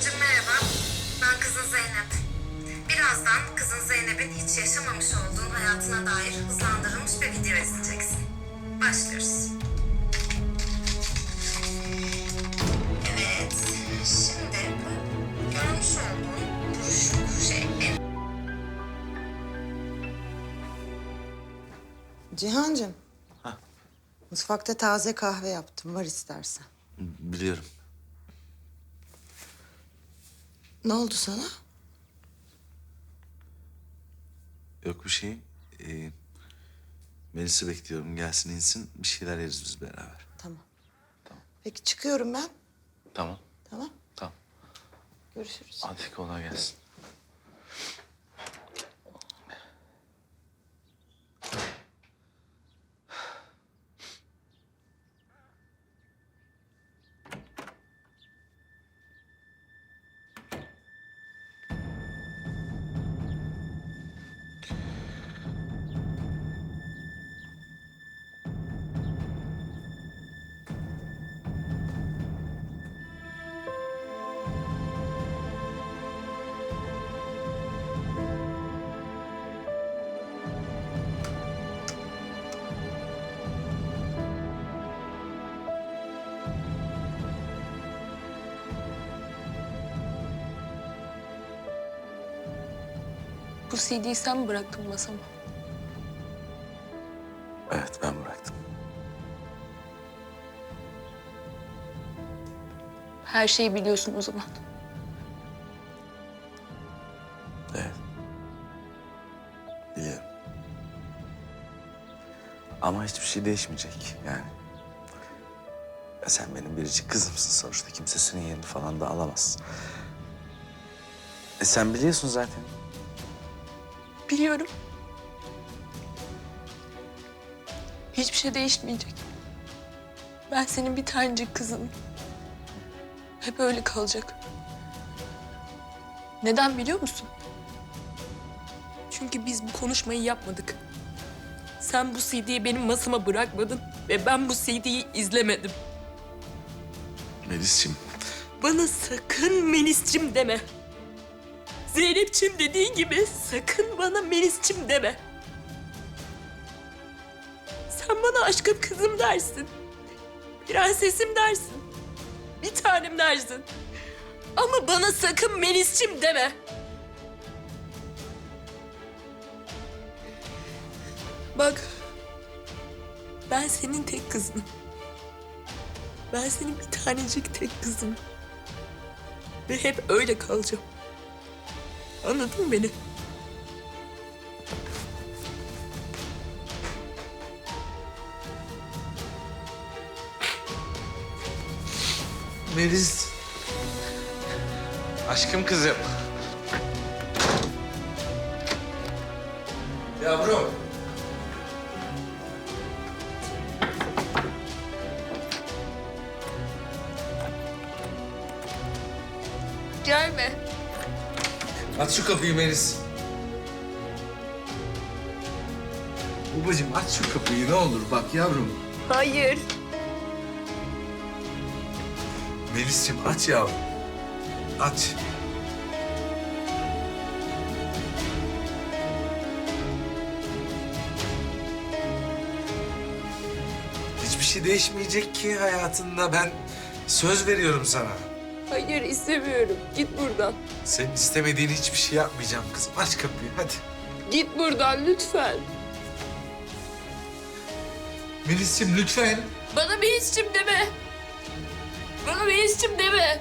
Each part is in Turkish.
Babacığım merhaba. Ben kızın Zeynep. Birazdan kızın Zeynep'in hiç yaşamamış olduğun hayatına dair hızlandırılmış bir video izleyeceksin. Başlıyoruz. Evet. Şimdi bu görmüş olduğun buruşuk şey benim. Cihancığım. Mutfakta taze kahve yaptım. Var istersen. Biliyorum. Ne oldu sana? Yok bir şey. Ee, Melis'i bekliyorum. Gelsin insin. Bir şeyler yeriz biz beraber. Tamam. Peki çıkıyorum ben. Tamam. Tamam. Tamam. Görüşürüz. Hadi kolay gelsin. Bu CD'yi sen mi bıraktın masama? Evet ben bıraktım. Her şeyi biliyorsun o zaman. Evet. Biliyorum. Ama hiçbir şey değişmeyecek yani. Ya sen benim biricik kızımsın sonuçta. Kimse senin yerini falan da alamaz. E sen biliyorsun zaten. Biliyorum. Hiçbir şey değişmeyecek. Ben senin bir tanecik kızınım. Hep öyle kalacak. Neden biliyor musun? Çünkü biz bu konuşmayı yapmadık. Sen bu CD'yi benim masama bırakmadın ve ben bu CD'yi izlemedim. Melis'ciğim. Bana sakın Melis'cim deme. Zeynep'ciğim dediğin gibi sakın bana Melis'cim deme. Sen bana aşkım kızım dersin. Prensesim dersin. Bir tanem dersin. Ama bana sakın Melis'cim deme. Bak. Ben senin tek kızınım. Ben senin bir tanecik tek kızım. Ve hep öyle kalacağım. Anladın mı beni? Melis. Aşkım kızım. Yavrum. Aç şu kapıyı Melis. Babacığım aç şu kapıyı ne olur bak yavrum. Hayır. Melis'ciğim aç yavrum. Aç. Hiçbir şey değişmeyecek ki hayatında. Ben söz veriyorum sana. Hayır istemiyorum. Git buradan. Senin istemediğin hiçbir şey yapmayacağım kızım. Aç kapıyı hadi. Git buradan lütfen. Melis'ciğim lütfen. Bana Melis'cim deme. Bana Melis'cim deme.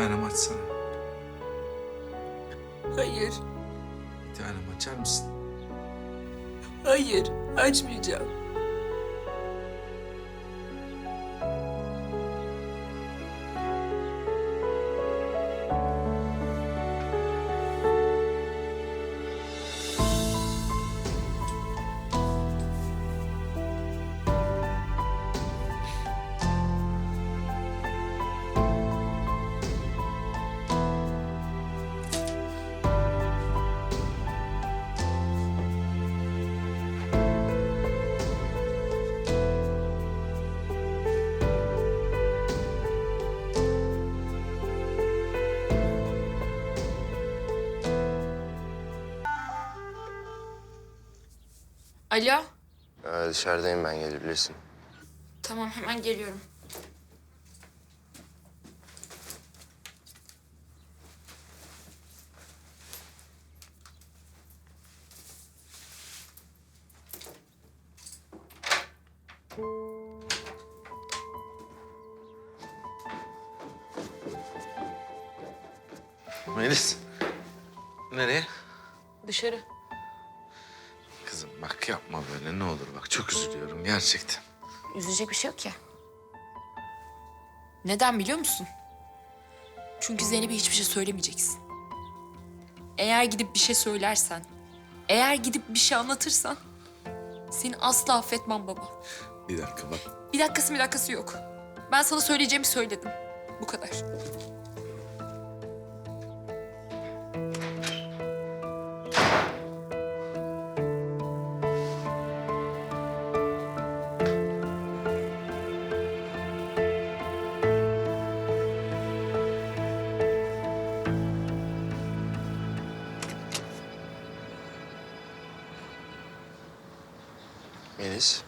Tanem açsana. Hayır, Bir tanem açar mısın? hayır. Açmayacağım. Alo. Ee, dışarıdayım ben gelebilirsin. Tamam hemen geliyorum. Melis. Nereye? Dışarı. Bak yapma böyle ne olur bak çok üzülüyorum gerçekten. Üzülecek bir şey yok ya. Neden biliyor musun? Çünkü Zeynep'e hiçbir şey söylemeyeceksin. Eğer gidip bir şey söylersen, eğer gidip bir şey anlatırsan... ...seni asla affetmem baba. Bir dakika bak. Bir dakikası bir dakikası yok. Ben sana söyleyeceğimi söyledim. Bu kadar. Melis.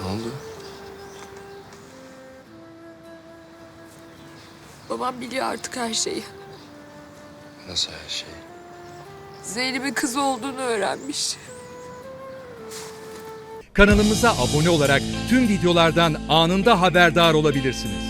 Ne oldu? Babam biliyor artık her şeyi. Nasıl her şey? Zeynep'in kızı olduğunu öğrenmiş. Kanalımıza abone olarak tüm videolardan anında haberdar olabilirsiniz.